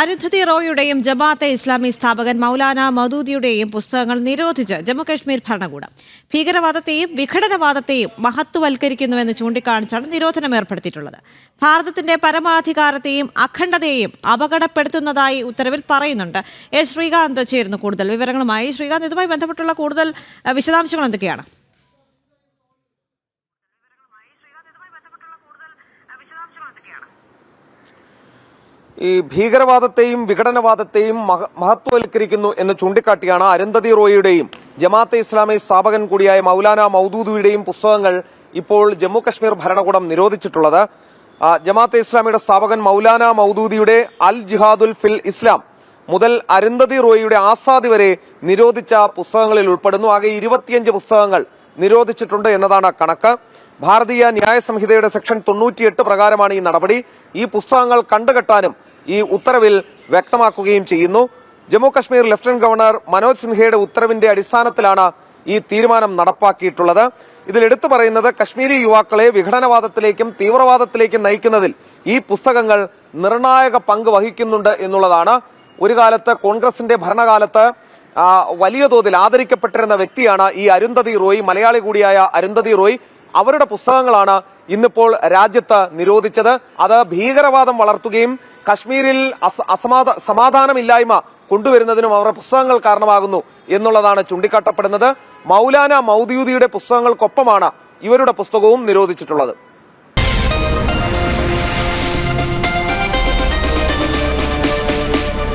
അരുന്ധതി റോയുടെയും ജമാഅത്തെ ഇസ്ലാമി സ്ഥാപകൻ മൗലാന മദൂദിയുടെയും പുസ്തകങ്ങൾ നിരോധിച്ച് ജമ്മുകശ്മീർ ഭരണകൂടം. ഭീകരവാദത്തെയും വിഘടനവാദത്തെയും മഹത്വവൽക്കരിക്കുന്നുവെന്ന് ചൂണ്ടിക്കാണിച്ചാണ് നിരോധനം ഏർപ്പെടുത്തിയിട്ടുള്ളത്. ഭാരതത്തിന്റെ പരമാധികാരത്തെയും അഖണ്ഡതയെയും അപകടപ്പെടുത്തുന്നതായി ഉത്തരവിൽ പറയുന്നുണ്ട്. എസ് ശ്രീകാന്ത് ചേരുന്നു കൂടുതൽ വിവരങ്ങളുമായി. ശ്രീകാന്ത് ഇതുമായി ബന്ധപ്പെട്ടുള്ള കൂടുതൽ വിശദാംശങ്ങൾ എന്തൊക്കെയാണ്? ഈ ഭീകരവാദത്തെയും വിഘടനവാദത്തെയും മഹ- മഹത്വവൽക്കരിക്കുന്നു എന്ന് ചൂണ്ടിക്കാട്ടിയാണ് അരുന്ധതി റോയിയുടെയും ജമാഅത്തെ ഇസ്ലാമി സ്ഥാപകൻ കൂടിയായ മൗലാന മൗദൂദിയുടെയും പുസ്തകങ്ങൾ ഇപ്പോൾ ജമ്മു കശ്മീർ ഭരണകൂടം നിരോധിച്ചിട്ടുള്ളത്. ജമാഅത്തെ ഇസ്ലാമിയുടെ സ്ഥാപകൻ മൗലാന മൗദൂദിയുടെ അൽ ജിഹാദുൽ ഫിൽ ഇസ്ലാം മുതൽ അരുന്ധതി റോയിയുടെ ആസാദി വരെ നിരോധിച്ച പുസ്തകങ്ങളിൽ ഉൾപ്പെടുന്നു. ആകെ ഇരുപത്തിയഞ്ച് പുസ്തകങ്ങൾ നിരോധിച്ചിട്ടുണ്ട് എന്നതാണ് കണക്ക്. ഭാരതീയ ന്യായ സംഹിതയുടെ സെക്ഷൻ തൊണ്ണൂറ്റിയെട്ട് പ്രകാരമാണ് ഈ നടപടി. ഈ പുസ്തകങ്ങൾ കണ്ടുകെട്ടാനും ഈ ഉത്തരവിൽ വ്യക്തമാക്കുകയും ചെയ്യുന്നു. ജമ്മു കശ്മീർ ലഫ്റ്റനന്റ് ഗവർണർ മനോജ് സിൻഹയുടെ ഉത്തരവിന്റെ അടിസ്ഥാനത്തിലാണ് ഈ തീരുമാനം നടപ്പാക്കിയിട്ടുള്ളത്. ഇതിൽ എടുത്തു പറയുന്നത് കശ്മീരി യുവാക്കളെ വിഘടനവാദത്തിലേക്കും തീവ്രവാദത്തിലേക്കും നയിക്കുന്നതിൽ ഈ പുസ്തകങ്ങൾ നിർണായക പങ്ക് വഹിക്കുന്നുണ്ട് എന്നുള്ളതാണ്. ഒരു കാലത്ത് കോൺഗ്രസിന്റെ ഭരണകാലത്ത് വലിയ തോതിൽ ആദരിക്കപ്പെട്ടിരുന്ന വ്യക്തിയാണ് ഈ അരുന്ധതി റോയ് മലയാളി കൂടിയായ അരുന്ധതി റോയ്. അവരുടെ പുസ്തകങ്ങളാണ് ഇന്നിപ്പോൾ രാജ്യത്ത് നിരോധിച്ചത്. അത് ഭീകരവാദം വളർത്തുകയും കശ്മീരിൽ സമാധാനമില്ലായ്മ കൊണ്ടുവരുന്നതിനും അവരുടെ പുസ്തകങ്ങൾ കാരണമാകുന്നു എന്നുള്ളതാണ് ചൂണ്ടിക്കാട്ടപ്പെടുന്നത്. മൗലാന മൗദിയുദിയുടെ പുസ്തകങ്ങൾക്കൊപ്പമാണ് ഇവരുടെ പുസ്തകവും നിരോധിച്ചിട്ടുള്ളത്.